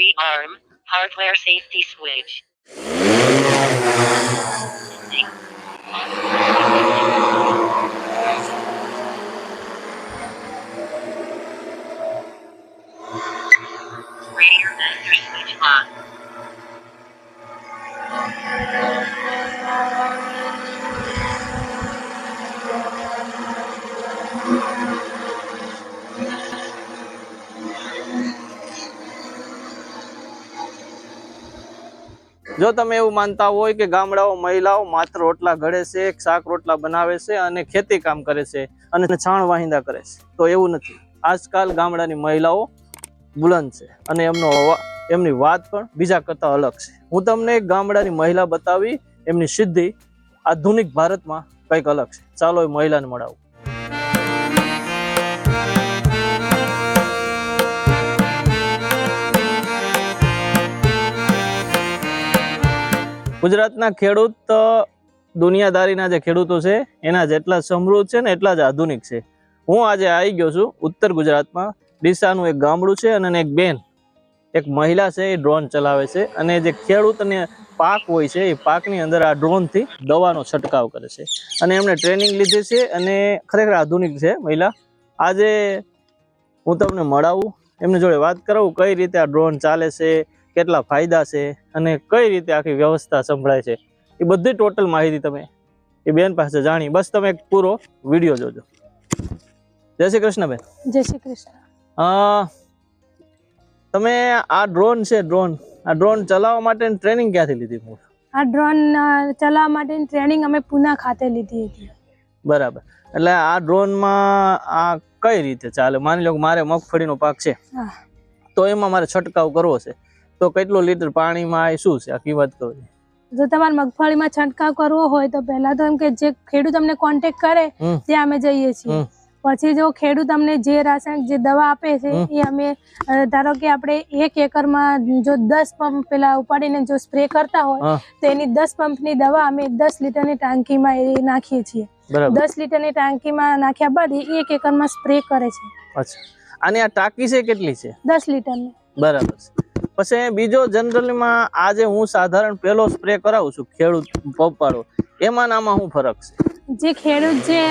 Tree arm, hardware safety switch. Radio master switch on. જો તમે એવું માનતા હોય કે ગામડાઓ મહિલાઓ માત્ર રોટલા ઘડે છે શાક રોટલા બનાવે છે અને ખેતી કામ કરે છે અને છાણ વાહિંદા કરે છે, તો એવું નથી. આજકાલ ગામડાની મહિલાઓ બુલંદ છે અને એમનો એમની વાત પણ બીજા કરતા અલગ છે. હું તમને એક ગામડાની મહિલા બતાવી, એમની સિદ્ધિ આધુનિક ભારતમાં કંઈક અલગ છે. ચાલો એ મહિલાને મળાવું. ગુજરાતના ખેડૂત દુનિયાદારીના જે ખેડૂતો છે, એના જેટલા સમૃદ્ધ છે ને એટલા જ આધુનિક છે. હું આજે આવી ગયો છું ઉત્તર ગુજરાતમાં. ડીસાનું એક ગામડું છે અને એક બેન, એક મહિલા છે, એ ડ્રોન ચલાવે છે અને જે ખેડૂતને પાક હોય છે, એ પાકની અંદર આ ડ્રોનથી દવાનો છંટકાવ કરે છે. અને એમણે ટ્રેનિંગ લીધી છે અને ખરેખર આધુનિક છે મહિલા. આજે હું તમને મળાવું, એમની જોડે વાત કરાવું કઈ રીતે આ ડ્રોન ચાલે છે કેટલા ફાયદા છે અને કઈ રીતે આખી વ્યવસ્થા સંભળાય છે. એ બધી ટોટલ માહિતી તમે એ બેન પાસે જાણી બસ તમે એક પૂરો વીડિયો જોજો. જય શ્રી કૃષ્ણ બેન જય શ્રી કૃષ્ણ. તમે આ ડ્રોન છે ડ્રોન આ ડ્રોન ચલાવવા માટે ટ્રેનિંગ ક્યાંથી લીધી મૂળ? આ ડ્રોન ચલાવવા માટેની ટ્રેનિંગ અમે પુના ખાતે લીધી હતી. બરાબર. એટલે આ ડ્રોનમાં આ કઈ રીતે ચાલે? માની લો મારે મગફળીનો પાક છે. તો એમાં મારે છંટકાવ કરવો છે. તો કેટલું લીટર પાણીમાં શું છે? આ કિંમત કરો. જો તમારે મગફળીમાં છંટકાવ કરવો હોય તો પહેલા તો એમ કે જે ખેડૂત અમને કોન્ટેક્ટ કરે. ત્યાં અમે જઈએ છીએ. પછી જો ખેડૂત અમને જે રાસાયણિક જે દવા આપે છે એ અમે ધારો કે આપણે એક એકરમાં જો દસ પંપ પેલા ઉપાડીને જો સ્પ્રે કરતા હોય તો એની દસ પંપની દવા અમે દસ લીટરની ટાંકીમાં એ નાખીએ છીએ. દસ લીટરની ટાંકીમાં નાખ્યા બાદ એક એકરમાં સ્પ્રે કરે છે. અચ્છા. આની આ ટાંકી છે કેટલી છે? દસ લીટરની. બરાબર છે. પછી બીજો જનરલીમાં આજે હું સાધારણ પહેલો સ્પ્રે કરાવું છું ખેડૂત પપ્પાળો એમાં નામાં શું ફરક છે? જે ખેડૂત જે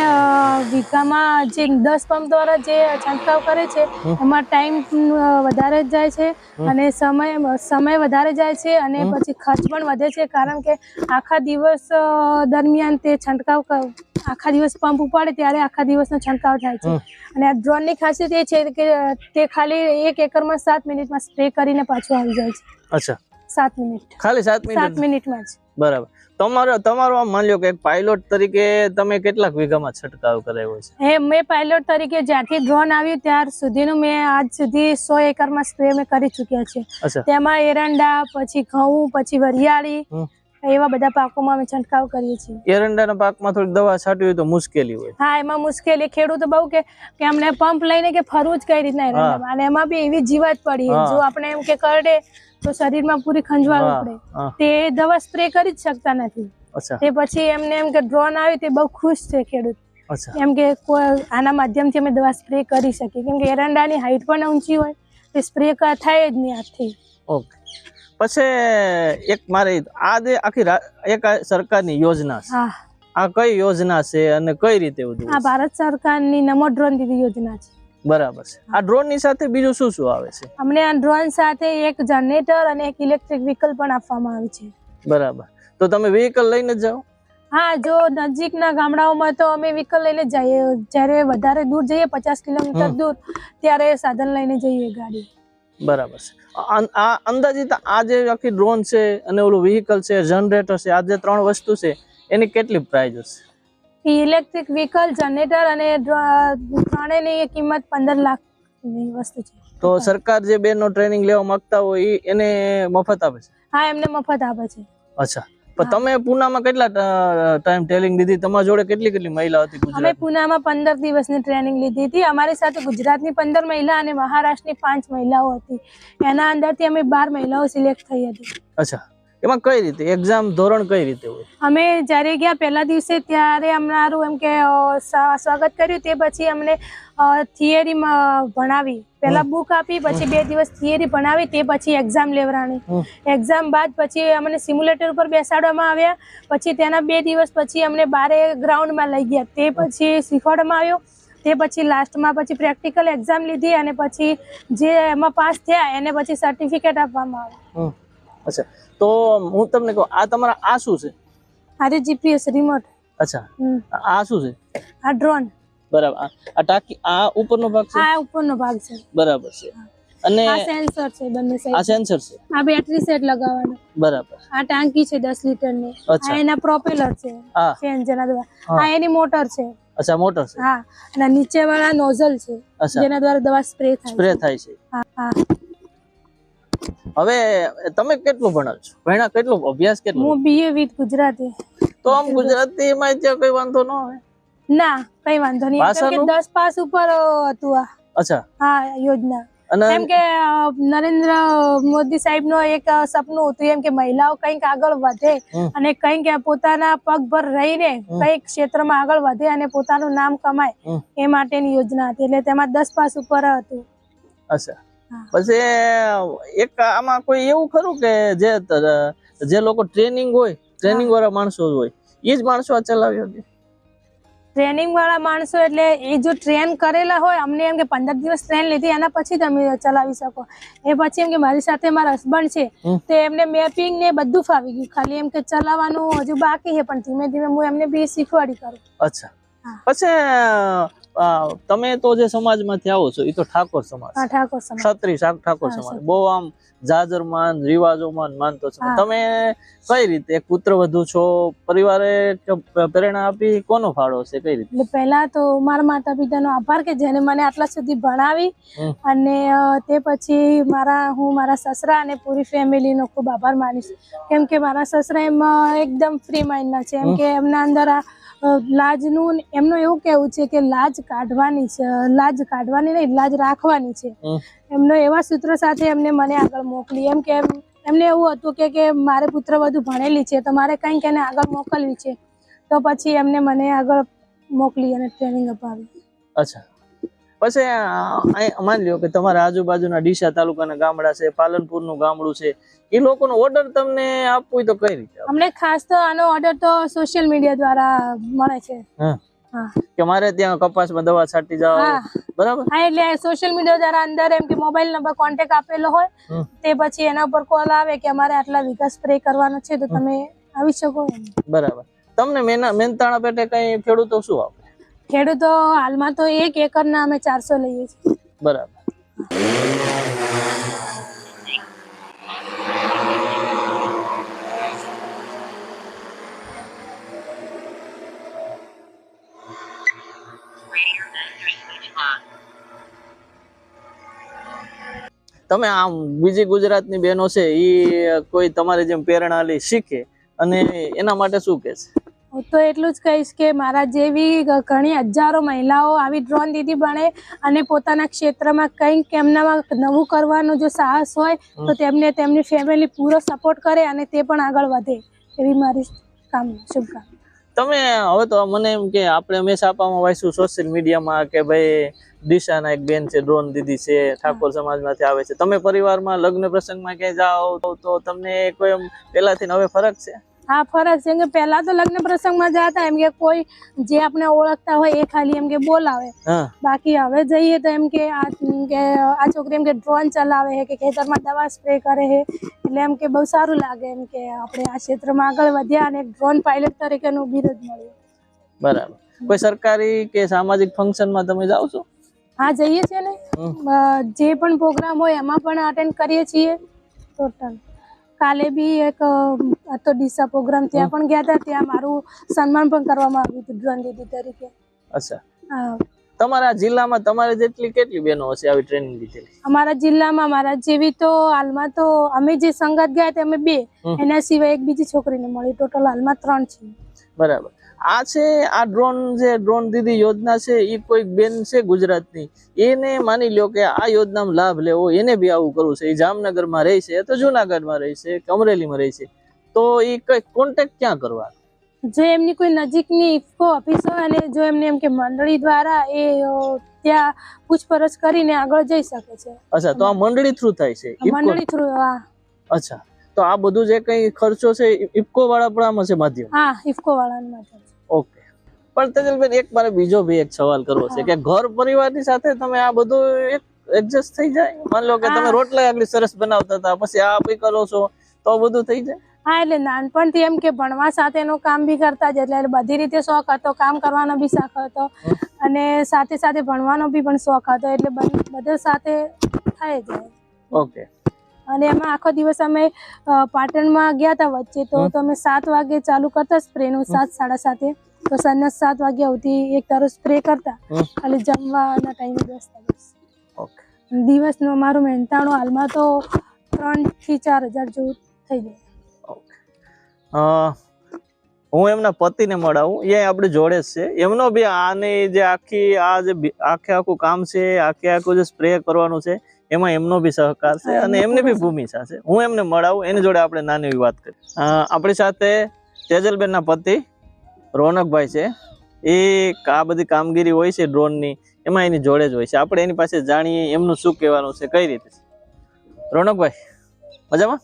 વીઘામાં જે દસ પંપ દ્વારા જે છંટકાવ કરે છે એમાં ટાઈમ વધારે જ જાય છે અને સમય સમય વધારે જાય છે અને પછી ખર્ચ પણ વધે છે કારણ કે આખા દિવસ દરમિયાન તે છંટકાવ આખા દિવસ પંપ ઉપાડે ત્યારે આખા દિવસનો છંટકાવ થાય છે. અને આ ડ્રોનની ખાસિયત એ છે કે તે ખાલી એક એકરમાં સાત મિનિટમાં સ્પ્રે કરીને પાછું આવી જાય છે. અચ્છા. સાત મિનિટ. ખાલી સાત સાત મિનિટમાં જ. બરાબર. તમારો તમારો આમ માની લો કે એક પાયલોટ તરીકે તમે કેટલાક વીઘામાં છંટકાવ કરાવ્યો છે? હે મેં પાયલોટ તરીકે જ્યારથી ડ્રોન આવ્યું ત્યાર સુધીનું મેં આજ સુધી સો એકરમાં સ્પ્રે મેં કરી ચૂક્યા છે. તેમાં એરંડા પછી ઘઉં પછી વરિયાળી. એવા બધા પાકોમાં અમે છંટકાવ કરીએ છીએ. એરંડાના પાકમાં થોડી દવા છાંટવી તો મુશ્કેલી હોય. હા એમાં મુશ્કેલી. ખેડૂતો બહુ કે કે અમને પંપ લઈને કે ફરવું જ કઈ રીતના એરંડામાં. અને એમાં બી એવી જીવાત પડી જો આપણે એમ કે કરડે તો શરીરમાં પૂરી ખંજવાળ પડે તે દવા સ્પ્રે કરી જ શકતા નથી. તે પછી એમને એમ કે ડ્રોન આવ્યું તે બહુ ખુશ છે ખેડૂત. એમ કે કોઈ આના માધ્યમથી અમે દવા સ્પ્રે કરી શકીએ. કેમ કે એરંડાની હાઈટ પણ ઊંચી હોય. તે સ્પ્રે થાય જ નહીં હાથથી. ઓકે. પછી એક મારે આ જે આખી એક સરકારની યોજના છે. આ કઈ યોજના છે અને કઈ રીતે બધું આ ભારત સરકારની નમો ડ્રોન દીદી યોજના છે. બરાબર છે. આ ડ્રોનની સાથે બીજું શું શું આવે છે? અમને આ ડ્રોન સાથે એક જનરેટર અને એક ઇલેક્ટ્રિક વ્હીકલ પણ આપવામાં આવે છે. બરાબર. તો તમે વ્હીકલ લઈને જ જાઓ? હા જો નજીકના ગામડાઓમાં તો અમે વ્હીકલ લઈને જઈએ. જ્યારે વધારે દૂર જઈએ પચાસ કિલોમીટર દૂર ત્યારે સાધન લઈને જઈએ ગાડી. બરાબર છે. આ- અંદાજિત આ જે આખી ડ્રોન છે અને ઓલું વ્હીકલ છે જનરેટર છે આ જે ત્રણ વસ્તુ છે એની કેટલી પ્રાઇઝ હશે? ઇલેક્ટ્રિક વ્હીકલ જનરેટર અને ત્રણેયની કિંમત પંદર લાખ વસ્તુ છે. તો સરકાર જે બેનો ટ્રેનિંગ લેવા માંગતા હોય એને મફત આપે છે? હા એમને મફત આપે છે. અચ્છા. પણ તમે પૂનામાં કેટલા ટાઈમ ટ્રેનિંગ લીધી? તમારા જોડે કેટલી કેટલી મહિલા હતી અમે પુનામાં પંદર દિવસની ટ્રેનિંગ લીધી હતી. અમારી સાથે ગુજરાતની પંદર મહિલા અને મહારાષ્ટ્રની પાંચ મહિલાઓ હતી. એના અંદરથી અમે બાર મહિલાઓ સિલેક્ટ થઈ હતી. અચ્છા. એમાં કઈ રીતે? એક્ઝામ ધોરણ કઈ રીતે હોય? અમે જ્યારે ગયા પહેલા દિવસે ત્યારે અમારું એમ કે સ્વાગત કર્યું. તે પછી અમને થિયરીમાં ભણાવી. પહેલા બુક આપી પછી બે દિવસ થિયરી ભણાવી તે પછી એક્ઝામ લેવડાણી એક્ઝામ બાદ પછી અમને સિમ્યુલેટર ઉપર બેસાડવામાં આવ્યા. પછી તેના બે દિવસ પછી અમને બારે ગ્રાઉન્ડમાં લઈ ગયા. તે પછી શીખવાડવામાં આવ્યો. તે પછી લાસ્ટમાં પછી પ્રેક્ટિકલ એક્ઝામ લીધી અને પછી જે એમાં પાસ થયા એને પછી સર્ટિફિકેટ આપવામાં આવ્યું. અચ્છા. તો હું તમને કહું આ તમારા આ શું છે? આ જીપીએસ રિમોટ અચ્છા. આ શું છે? આ ડ્રોન બરાબર. આ આ ટાંકી આ ઉપરનો ભાગ છે? આ ઉપરનો ભાગ છે. બરાબર છે. અને આ સેન્સર છે બંને આ સાઈડ સેન્સર છે? આ બેટરી સેટ લગાવવાનો. બરાબર. આ ટાંકી છે દસ લીટરની અચ્છા. આ એના પ્રોપેલર છે. ફેન જેના દ્વારા. હા. આ એની મોટર છે. અચ્છા મોટર છે. હા. અને નીચે વાળા નોઝલ છે જેના દ્વારા દવા સ્પ્રે થાય સ્પ્રે થાય છે. હા હા. હવે તમે કેટલું ભણો છો? ભણ્યા કેટલું? અભ્યાસ કેટલું? હું બીએ વિથ ગુજરાતી. તો આમ ગુજરાતી માં જે કઈ વાંધો ન આવે? ના કઈ વાંધો નહીં. કે ભાષાનું? દસ પાસ ઉપર હતું આ. અચ્છા. હા યોજના. એમ કે નરેન્દ્ર મોદી સાહેબ નો એક સપનું હતું એમ કે મહિલાઓ કંઈક આગળ વધે અને કંઈક પોતાના પગભર રહીને કંઈક ક્ષેત્રમાં આગળ વધે અને પોતાનું નામ કમાય એ માટેની યોજના હતી. એટલે તેમાં દસ પાસ ઉપર હતું. અચ્છા. પછી એક આમાં કોઈ એવું ખરું કે જે જે લોકો ટ્રેનિંગ હોય ટ્રેનિંગ વાળા માણસો હોય એ જ માણસો આ ચલાવી શકે? ટ્રેનિંગ વાળા માણસો એટલે એ જો ટ્રેન કરેલા હોય અમને એમ કે પંદર દિવસ ટ્રેન લીધી એના પછી તમે ચલાવી શકો. એ પછી એમ કે મારી સાથે મારા હસબન્ડ છે. તો એમને મેપિંગ ને બધું ફાવી ગયું. ખાલી એમ કે ચલાવવાનું હજુ બાકી છે પણ ધીમે ધીમે હું એમને બી શીખવાડી કરું. અચ્છા. પછી તમે તો જે સમાજમાંથી આવો છો એ તો ઠાકોર સમાજ ક્ષત્રિય ઠાકોર સમાજ. બહુ આમ જાજર માન રિવાજો માન માનતો છો. તમે કઈ રીતે પુત્ર વધુ છો? પરિવારે પ્રેરણા આપી કોનો ફાળો છે કઈ રીતે? પહેલા તો મારા માતા પિતાનો આભાર કે જેને મને આટલા સુધી ભણાવી અને તે પછી મારા હું મારા સસરા અને પૂરી ફેમિલીનો ખૂબ આભાર માનીશ. કેમ કે મારા સસરા એમ એકદમ ફ્રી માઇન્ડના છે. એમ કે એમના અંદર આ લાજનું એમનું એવું કહેવું છે કે લાજ કાઢવાની છે લાજ કાઢવાની નહીં લાજ રાખવાની છે. એમનો એવા સૂત્ર સાથે એમને મને આગળ મોકલી. એમ કે એમને એવું હતું કે કે મારે પુત્ર વધુ ભણેલી છે તો મારે કંઈક એને આગળ મોકલવી છે. તો પછી એમને મને આગળ મોકલી અને ટ્રેનિંગ અપાવી. અચ્છા. પછી માની લ્યો કે તમારા આજુબાજુના ડીસા તાલુકાના ગામડા છે પાલનપુરનું ગામડું છે એ લોકોનો ઓર્ડર તમને આપવું તો કઈ રીતે અમને ખાસ તો આનો ઓર્ડર તો સોશિયલ મીડિયા દ્વારા મળે છે. હા. કે મારે ત્યાં કપાસમાં દવા છાંટી જાવ બરાબર? હા એટલે સોશિયલ મીડિયા દ્વારા અંદર એમ કે મોબાઈલ નંબર કોન્ટેક્ટ આપેલો હોય તે પછી એના ઉપર કોલ આવે કે અમારે આટલા વીઘા સ્પ્રે કરવાનો છે તો તમે આવી શકો બરાબર. તમને મેના મહેનતાણા પેટે કઈ ખેડૂતો શું આપે? ખેડૂતો હાલમાં તો એક એકરના અમે ચારસો લઈએ છીએ. બરાબર. તમે આમ બીજી ગુજરાતની બહેનો છે એ કોઈ તમારી જેમ પ્રેરણા લઈ શીખે અને એના માટે શું કે છે? હું તો એટલું જ કહીશ કે મારા જેવી ઘણી હજારો મહિલાઓ આવી ડ્રોન દીદી બને અને પોતાના ક્ષેત્રમાં કંઈક એમનામાં નવું કરવાનું જો સાહસ હોય તો તેમને તેમની ફેમિલી પૂરો સપોર્ટ કરે અને તે પણ આગળ વધે. એવી મારી કામ શુભકામના. તમે હવે તો મને એમ કે આપણે હંમેશા આપવામાં વાંચ્યું સોશિયલ મીડિયામાં કે ભાઈ દિશાના એક બેન છે ડ્રોન દીદી છે ઠાકોર સમાજમાંથી આવે છે. તમે પરિવારમાં લગ્ન પ્રસંગમાં ક્યાંય જાઓ તો- તમને કોઈ એમ પહેલાંથી હવે ફરક છે? હા ફરક છે. કે પહેલા તો લગ્ન પ્રસંગમાં જતા એમ કે કોઈ જે આપણે ઓળખતા હોય એ ખાલી એમ કે બોલાવે. બાકી હવે જઈએ તો એમ કે આ છોકરી એમ કે ડ્રોન ચલાવે છે કે ખેતરમાં દવા સ્પ્રે કરે છે એટલે એમ કે બહુ સારું લાગે એમ કે આપણે આ ક્ષેત્રમાં આગળ વધ્યા અને ડ્રોન પાયલટ તરીકેનું બિરુદ મળ્યું. બરાબર. કોઈ સરકારી કે સામાજિક ફંક્શનમાં તમે જાઓ છો? હા જઈએ છીએ ને. જે પણ પ્રોગ્રામ હોય એમાં પણ અટેન્ડ કરીએ છીએ. ટોટલ કાલે બી એક હતો ડીસા પ્રોગ્રામ ત્યાં પણ ગયા હતા ત્યાં મારું સન્માન પણ કરવામાં આવ્યું હતું ડ્રોન દીદી તરીકે. અચ્છા. તમારા જિલ્લામાં તમારે જેટલી કેટલી બહેનો હશે આવી ટ્રેનિંગ લીધેલી? અમારા જિલ્લામાં મારા જેવી તો હાલમાં તો અમે જે સંગત ગયા હતા અમે બે એના સિવાય એક બીજી છોકરીને મળી. ટોટલ હાલમાં ત્રણ છે. બરાબર. આ છે આ ડ્રોન જે ડ્રોન દીદી યોજના છે એ કોઈક બેન છે ગુજરાતની. એને માની લ્યો કે આ યોજનામાં લાભ લેવો એને બી આવું કરવું છે. એ જામનગરમાં રહે છે તો જુનાગઢમાં રહે છે કે અમરેલીમાં રહે છે. તો એ કઈ કોન્ટેક્ટ ક્યાં કરવા જો એમની કોઈ નજીકની ઇફકો ઓફિસ હોય અને જો એમને એમ કે મંડળી દ્વારા એ ત્યાં પૂછપરછ કરીને આગળ જઈ શકે છે. અચ્છા તો આ મંડળી થ્રુ થાય છે મંડળી થ્રુ હા. અચ્છા તો આ બધું જે કઈ ખર્ચો છે ઇફકો વાળા પણ આમાં છે માધ્યમ? હા ઇફકો વાળા માધ્યમ. ઓકે પણ તેજલબેન એક મારે બીજો બી એક સવાલ કરવો છે કે ઘર પરિવારની સાથે તમે આ બધું એક એડજસ્ટ થઈ જાય? માન લો કે તમે. રોટલા આટલી સરસ બનાવતા હતા પછી આ બી કરો છો તો બધું થઈ જાય? હા એટલે નાનપણથી એમ કે ભણવા સાથેનું કામ બી કરતા જ એટલે બધી રીતે શોખ હતો કામ કરવાનો બી શોખ હતો. અને સાથે સાથે ભણવાનો બી પણ શોખ હતો એટલે બધું સાથે થાય જાય ઓકે અને એમાં આખો દિવસ અમે પાટણમાં ગયા હતા વચ્ચે તો. તમે સાત વાગે ચાલુ કરતા સ્પ્રેનું સાત સાડા સાતે. તો સાંજના સાત વાગ્યા સુધી એક તારો સ્પ્રે કરતા. એટલે ખાલી જમવાના ટાઈમે દસ દિવસ ઓકે. દિવસનું અમારું મહેનતાણું હાલમાં તો ત્રણથી ચાર હજાર જેવું થઈ જાય ઓકે. હું એમના પતિને મળાવું. એ આપણે જોડે જ છે. એમનો બી આની જે આખી આ જે આખે આખું કામ છે આખે આખું જે સ્પ્રે કરવાનું છે એમાં એમનો બી સહકાર છે અને એમને બી ભૂમિકા છે. હું એમને મળાવું એની જોડે આપણે નાની એવી વાત કરી આપણી સાથે તેજલબેનના પતિ રોનકભાઈ છે. એ આ બધી કામગીરી હોય છે ડ્રોનની એમાં એની જોડે જ હોય છે. આપણે એની પાસે જાણીએ એમનું શું કહેવાનું છે કઈ રીતે રોનકભાઈ મજામાં?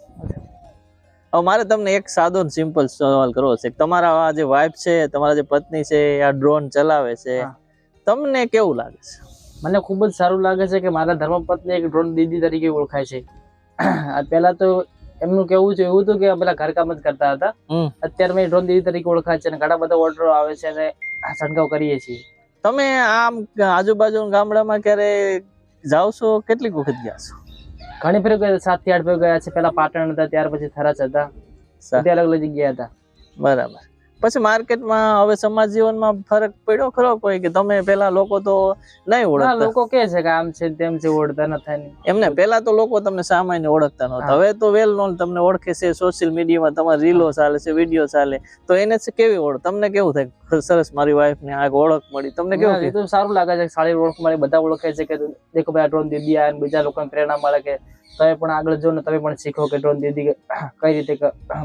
હવે મારે તમને એક સાદો સિમ્પલ સવાલ કરવો છે. તમારા આ જે વાઇફ છે તમારા જે પત્ની છે આ ડ્રોન ચલાવે છે. તમને કેવું લાગે છે? મને ખૂબ જ સારું લાગે છે કે મારા ધર્મપત્ની એક ડ્રોન દીદી તરીકે ઓળખાય છે. આ પહેલા તો એમનું કેવું છે એવું હતું કે પેલા ઘરકામ જ કરતા હતા. અત્યારે મેં ડ્રોન દીદી તરીકે ઓળખાય છે અને ઘણા બધા ઓર્ડરો આવે છે અને છંટકાવ કરીએ છીએ. તમે આમ આજુબાજુ ગામડામાં ક્યારે જાઓ છો? કેટલીક વખત ગયા છો? ઘણી ફેર ગયા સાતથી આઠ ફેર ગયા છે. પેલા પાટણ હતા ત્યાર પછી થરાજ હતા. અલગ અલગ જગ્યા હતા. બરાબર. પછી માર્કેટમાં હવે સમાજ જીવનમાં ફરક પડ્યો ખરો કોઈ કે તમે પેલા લોકો તો નહીં ઓળખતા. લોકો કે છે કે આમ છે તેમ છે ઓળખતા ન થાય એમને પેલા તો લોકો તમને સામાન્ય ઓળખતા નહોતા. હવે તો વેલ નોન તમને ઓળખે છે સોશિયલ મીડિયામાં તમારી રીલો ચાલે છે વીડિયો ચાલે. તો એને કેવી ઓળખ? તમને કેવું થાય? સરસ મારી વાઈફ ને આ ઓળખ મળી. તમને કેવું તો સારું લાગે છે સારી ઓળખ મળી. બધા ઓળખે છે કે દેખો ભાઈ ડ્રોન દીદી આ બીજા લોકોને પ્રેરણા મળે કે તમે પણ આગળ જો ને તમે પણ શીખો કે ડ્રોન દીદી કઈ રીતે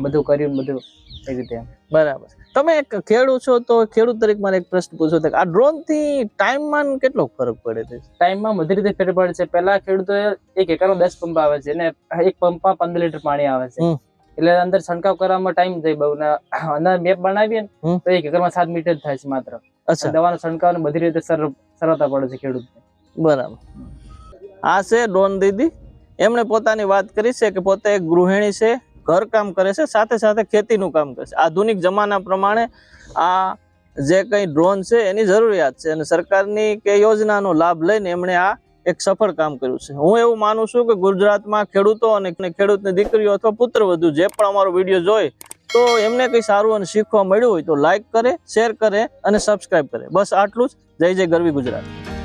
બધું કર્યું બધું. એ રીતે બરાબર. તમે એક ખેડૂત છો તો ખેડૂત તરીકે મારે એક પ્રશ્ન પૂછવો છે કે આ ડ્રોનથી ટાઈમમાં કેટલો ફરક પડે છે? ટાઈમમાં બધી રીતે ફેર પડે છે. પેલા ખેડૂતો એક એકરમાં દસ પંપ આવે છે ને એક પંપમાં પંદર લીટર પાણી આવે છે. એટલે અંદર છંટકાવ કરવામાં ટાઈમ જાય બહુ. ને અંદર મેપ બનાવીએ ને તો એક એકરમાં સાત મીટર જ થાય છે માત્ર. દવાનો છંટકાવ ને બધી રીતે સરળ સરળતા પડે છે ખેડૂત બરાબર. આ છે ડ્રોન દીદી. એમણે પોતાની વાત કરી છે કે પોતે એક ગૃહિણી છે. ઘર કામ કરે છે, સાથે સાથે ખેતીનું કામ કરે છે. આધુનિક જમાના પ્રમાણે આ જે કંઈ ડ્રોન છે, એની જરૂરિયાત છે અને સરકારની કે યોજનાનો લાભ લઈને એમણે આ એક સફળ કામ કર્યું છે. હું એવું માનું છું કે ગુજરાતમાં ખેડૂતો અને ખેડૂતની દીકરીઓ અથવા પુત્રવધુ જે પણ અમારો વીડિયો જોઈ તો એમને કંઈ સારું અને શીખવા મળ્યું હોય તો લાઈક કરે શેર કરે અને સબસ્ક્રાઈબ કરે. બસ આટલું જ. જય જય ગરવી ગુજરાત.